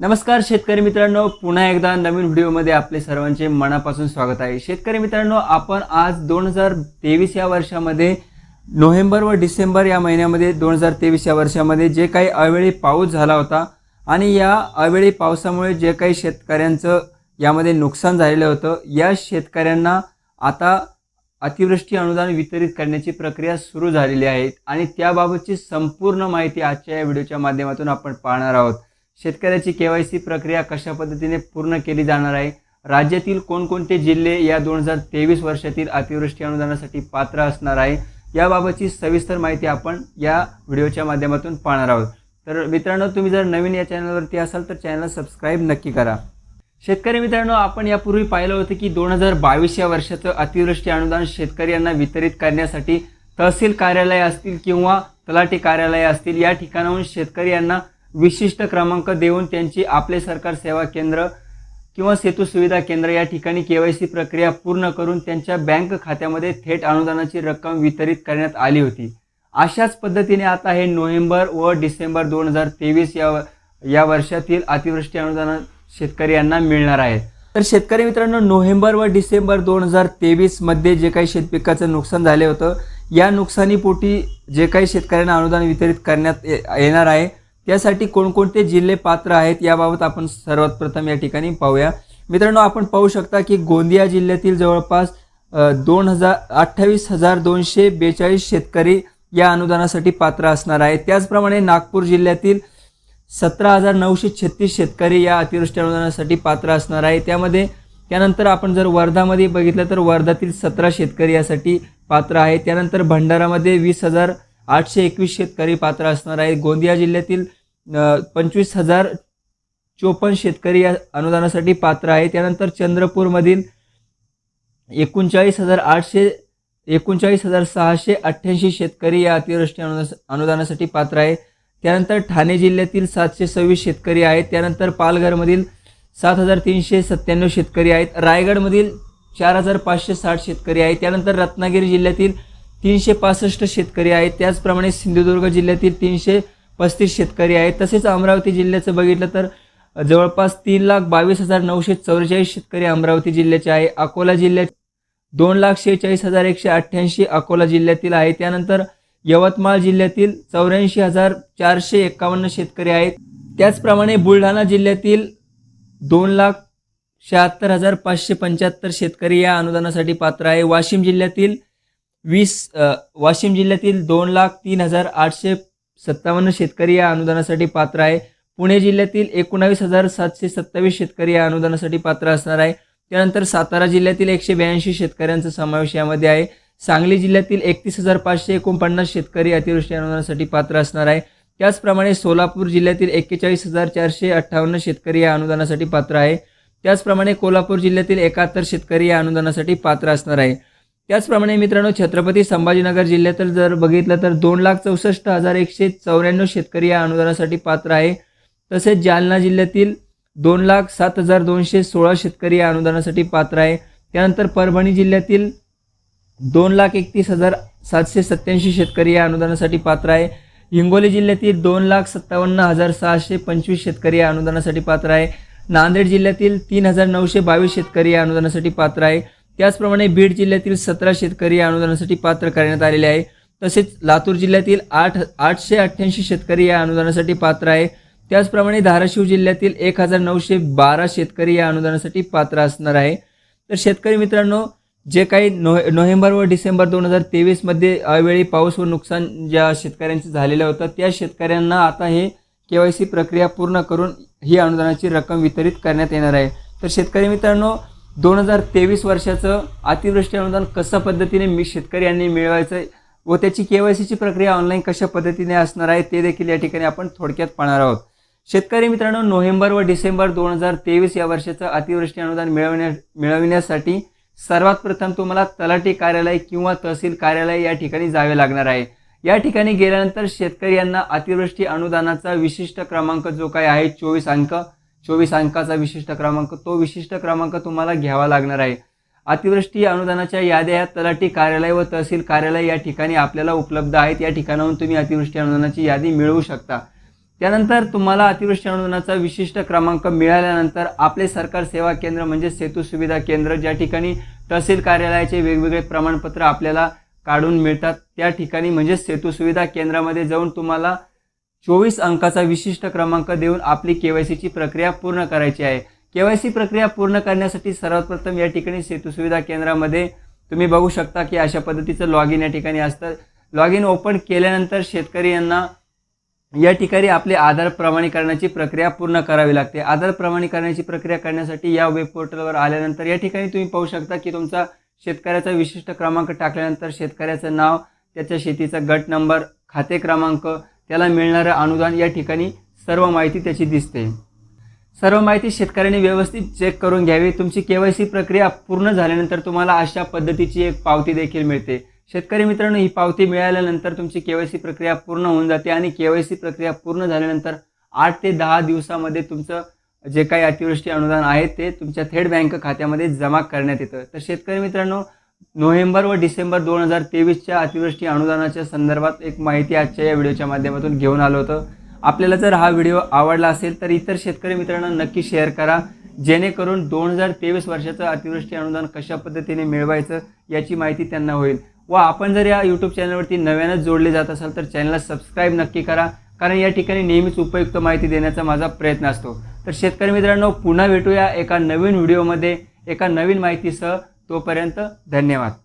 नमस्कार शेतकरी मित्रांनो पुन्हा एकदा नवीन व्हिडिओमध्ये आपले सर्वांचे मनापासून स्वागत आहे. शेतकरी मित्रांनो आपण आज दोन हजार तेवीस या वर्षामध्ये नोव्हेंबर व डिसेंबर या महिन्यामध्ये दोन हजार तेवीस या वर्षामध्ये जे काही अवेळी पाऊस झाला होता आणि या अवेळी पावसामुळे जे काही शेतकऱ्यांचं यामध्ये नुकसान झालेलं होतं या शेतकऱ्यांना आता अतिवृष्टी अनुदान वितरित करण्याची प्रक्रिया सुरू झालेली आहे आणि त्याबाबतची संपूर्ण माहिती आजच्या या व्हिडिओच्या माध्यमातून आपण पाहणार आहोत. शेतकऱ्याची केवायसी प्रक्रिया कशा पद्धतीने पूर्ण केली जाणार आहे? राज्यातील कोणकोणते जिल्हे या दोन हजार तेवीस वर्षातील अतिवृष्टी अनुदानासाठी पात्र असणार आहे? याबाबतची सविस्तर माहिती आपण या व्हिडिओच्या माध्यमातून पाहणार आहोत. तर मित्रांनो तुम्ही जर नवीन या चॅनलवरती असाल तर चॅनल सबस्क्राईब नक्की करा. शेतकरी मित्रांनो आपण यापूर्वी पाहिलं होतं की दोन हजार बावीस या वर्षाचं अतिवृष्टी अनुदान शेतकरी यांना वितरित करण्यासाठी तहसील कार्यालय असतील किंवा तलाठी कार्यालय असतील या ठिकाणाहून शेतकरी यांना विशिष्ट क्रमांक देऊन त्यांची आपले सरकार सेवा केंद्र किंवा सेतू सुविधा केंद्र या ठिकाणी के वाय सी प्रक्रिया पूर्ण करून त्यांच्या बँक खात्यामध्ये थेट अनुदानाची रक्कम वितरित करण्यात आली होती. अशाच पद्धतीने आता हे नोव्हेंबर व डिसेंबर दोन हजार तेवीस या या वर्षातील अतिवृष्टी अनुदान शेतकरी यांना मिळणार आहे. तर शेतकरी मित्रांनो नोव्हेंबर व डिसेंबर दोन हजार तेवीसमध्ये जे काही शेतपिकाचं नुकसान झाले होतं या नुकसानीपोटी जे काही शेतकऱ्यांना अनुदान वितरित करण्यात ये- येणार आहे. त्यासाठी कोणकोणते जिल्हे पात्र आहेत याबाबत आपण सर्वात प्रथम या ठिकाणी पाहूया. मित्रांनो आपण पाहू शकता की गोंदिया जिल्ह्यातील जवळपास दोन हजार अठ्ठावीस हजार दोनशे बेचाळीस शेतकरी या अनुदानासाठी पात्र असणार आहे त्याचप्रमाणे नागपूर जिल्ह्यातील सतरा हजार नऊशे छत्तीस शेतकरी या अतिवृष्टी अनुदानासाठी पात्र असणार आहे त्यामध्ये त्यानंतर आपण जर वर्धामध्ये बघितलं तर वर्धातील सतरा शेतकरी यासाठी पात्र आहे त्यानंतर भंडारामध्ये वीस हजार आठशे एकवीस शेतकरी पात्र असणार आहेत. गोंदिया जिल्ह्यातील पंचवीस हजार चोपन्न शेतकरी या अनुदानासाठी पात्र आहे त्यानंतर चंद्रपूरमधील एकोणचाळीस हजार आठशे एकोणचाळीस हजार सहाशे अठ्ठ्याऐंशी शेतकरी या अतिवृष्टी अनुदान अनुदानासाठी पात्र आहे त्यानंतर ठाणे जिल्ह्यातील सातशे सव्वीस शेतकरी आहेत. त्यानंतर पालघरमधील सात हजार तीनशे सत्त्याण्णव शेतकरी आहेत. रायगडमधील चार हजार पाचशे साठ शेतकरी आहेत. त्यानंतर रत्नागिरी जिल्ह्यातील तीनशे पासष्ट शेतकरी आहेत. त्याचप्रमाणे सिंधुदुर्ग जिल्ह्यातील तीनशे पस्तीस शेतकरी आहेत. तसेच अमरावती जिल्ह्याचं बघितलं तर जवळपास तीन लाख बावीस हजार नऊशे चौवेचाळीस शेतकरी अमरावती जिल्ह्याचे आहे. अकोला जिल्ह्यात दोन लाख शेहेचाळीस हजार एकशे अठ्ठ्याऐंशी अकोला जिल्ह्यातील आहे. त्यानंतर यवतमाळ जिल्ह्यातील चौऱ्याऐंशी हजार चारशे एक्कावन्न शेतकरी आहेत. त्याचप्रमाणे बुलढाणा जिल्ह्यातील दोन लाख शहात्तर हजार पाचशे पंच्याहत्तर शेतकरी या अनुदानासाठी पात्र आहे. वाशिम जिल्ह्यातील वीस वाशिम जिल्ह्यातील दोन लाख तीन हजार आठशे सत्तावन्न शेतकरी या अनुदानासाठी पात्र आहे. पुणे जिल्ह्यातील एकोणावीस हजार सातशे सत्तावीस शेतकरी या अनुदानासाठी पात्र असणार आहे. त्यानंतर सातारा जिल्ह्यातील एकशे ब्याऐंशी शेतकऱ्यांचा समावेश यामध्ये आहे. सांगली जिल्ह्यातील एकतीस हजार पाचशे एकोणपन्नास शेतकरी अतिवृष्टी अनुदानासाठी पात्र असणार आहे. त्याचप्रमाणे सोलापूर जिल्ह्यातील एक्केचाळीस हजार चारशे अठ्ठावन्न शेतकरी या अनुदानासाठी पात्र आहे. त्याचप्रमाणे कोल्हापूर जिल्ह्यातील एकाहत्तर शेतकरी या अनुदानासाठी पात्र असणार आहे. त्याचप्रमाणे मित्रांनो छत्रपती संभाजीनगर जिल्ह्यातील जर बघितलं तर दोन लाख चौसष्ट हजार एकशे चौऱ्याण्णव शेतकरी या अनुदानासाठी पात्र आहे. तसेच जालना जिल्ह्यातील दोन लाख सात हजार दोनशे सोळा शेतकरी या अनुदानासाठी पात्र आहे. त्यानंतर परभणी जिल्ह्यातील दोन लाख एकतीस हजार सातशे सत्याऐंशी शेतकरी या अनुदानासाठी पात्र आहे. हिंगोली जिल्ह्यातील दोन लाख सत्तावन्न हजार सहाशे पंचवीस शेतकरी या अनुदानासाठी पात्र आहे. नांदेड जिल्ह्यातील तीन हजार नऊशे बावीस शेतकरी या अनुदानासाठी पात्र आहे. त्याचप्रमाणे बीड जिल्ह्यातील सतरा शेतकरी या अनुदानासाठी पात्र करण्यात आलेले आहे. तसेच लातूर जिल्ह्यातील आठ आठशे अठ्ठ्याऐंशी शेतकरी या अनुदानासाठी पात्र आहे. त्याचप्रमाणे धाराशिव जिल्ह्यातील एक हजार नऊशे बारा शेतकरी या अनुदानासाठी पात्र असणार आहे. तर शेतकरी मित्रांनो जे काही नो नोव्हेंबर व डिसेंबर दोन हजार तेवीसमध्ये अवेळी पाऊस व नुकसान ज्या शेतकऱ्यांचं झालेलं होतं त्या शेतकऱ्यांना आता हे के वाय सी प्रक्रिया पूर्ण करून ही अनुदानाची रक्कम वितरित करण्यात येणार आहे. तर शेतकरी मित्रांनो दोन हजार तेवीस वर्षाचं अतिवृष्टी अनुदान कसं पद्धतीने मी शेतकरी यांनी मिळवायचं व त्याची के वाय सीची प्रक्रिया ऑनलाईन कशा पद्धतीने असणार आहे ते देखील या ठिकाणी आपण थोडक्यात पाहणार आहोत. शेतकरी मित्रांनो नोव्हेंबर व डिसेंबर दोन हजार तेवीस या वर्षाचं अतिवृष्टी अनुदान मिळवण्या मिळविण्यासाठी सर्वात प्रथम तुम्हाला तलाठी कार्यालय किंवा तहसील कार्यालय या ठिकाणी जावे लागणार आहे. या ठिकाणी गेल्यानंतर शेतकरी यांना अतिवृष्टी अनुदानाचा विशिष्ट क्रमांक जो काही आहे चोवीस अंक चोवीस अंकाचा विशिष्ट क्रमांक तो विशिष्ट क्रमांक तुम्हाला घ्यावा लागणार आहे. अतिवृष्टी अनुदानाच्या याद्या या तलाठी कार्यालय व तहसील कार्यालय या ठिकाणी आपल्याला उपलब्ध आहेत. या ठिकाणाहून तुम्ही अतिवृष्टी अनुदानाची यादी मिळवू शकता. त्यानंतर तुम्हाला अतिवृष्टी अनुदानाचा विशिष्ट क्रमांक मिळाल्यानंतर आपले सरकार सेवा केंद्र म्हणजे सेतू सुविधा केंद्र ज्या ठिकाणी तहसील कार्यालयाचे वेगवेगळे प्रमाणपत्र आपल्याला काढून मिळतात. त्या ठिकाणी म्हणजे सेतू सुविधा केंद्रामध्ये जाऊन तुम्हाला चोवीस अंकाचा विशिष्ट क्रमांक देऊन आपली केवायसीची प्रक्रिया पूर्ण करायची आहे. केवायसी प्रक्रिया पूर्ण करण्यासाठी सर्वात प्रथम या ठिकाणी सेतू सुविधा केंद्रामध्ये तुम्ही बघू शकता की अशा पद्धतीचं लॉग इन या ठिकाणी असतं. लॉग इन ओपन केल्यानंतर शेतकरी यांना या ठिकाणी आपले आधार प्रमाणीकरणाची प्रक्रिया पूर्ण करावी लागते. आधार प्रमाणीकरणाची प्रक्रिया करण्यासाठी या वेब पोर्टलवर आल्यानंतर या ठिकाणी तुम्ही पाहू शकता की तुमचा शेतकऱ्याचा विशिष्ट क्रमांक टाकल्यानंतर शेतकऱ्याचं नाव त्याच्या शेतीचा गट नंबर खाते क्रमांक त्याला मिळणारं अनुदान या ठिकाणी सर्व माहिती त्याची दिसते. सर्व माहिती शेतकऱ्यांनी व्यवस्थित चेक करून घ्यावी. तुमची केवायसी प्रक्रिया पूर्ण झाल्यानंतर तुम्हाला अशा पद्धतीची एक पावती देखील मिळते. शेतकरी मित्रांनो ही पावती मिळाल्यानंतर तुमची केवायसी प्रक्रिया पूर्ण होऊन जाते आणि केवायसी प्रक्रिया पूर्ण झाल्यानंतर आठ ते दहा दिवसामध्ये तुमचं जे काही अतिवृष्टी अनुदान आहे ते तुमच्या थेट बँक खात्यामध्ये जमा करण्यात येतं. तर शेतकरी मित्रांनो नोव्हेंबर व डिसेंबर दोन हजार तेवीसच्या अतिवृष्टी अनुदानाच्या संदर्भात एक माहिती आजच्या या व्हिडिओच्या माध्यमातून घेऊन आलो होतं. आपल्याला जर हा व्हिडिओ आवडला असेल तर इतर शेतकरी मित्रांना नक्की शेअर करा. जेणेकरून दोन हजार तेवीस वर्षाचं अतिवृष्टी अनुदान कशा पद्धतीने मिळवायचं याची माहिती त्यांना होईल. व आपण जर या यूट्यूब चॅनलवरती नव्यानंच जोडले जात असाल तर चॅनलला सबस्क्राईब नक्की करा. कारण या ठिकाणी नेहमीच उपयुक्त माहिती देण्याचा माझा प्रयत्न असतो. तर शेतकरी मित्रांनो पुन्हा भेटूया एका नवीन व्हिडिओमध्ये एका नवीन माहितीसह. तोपर्यंत धन्यवाद.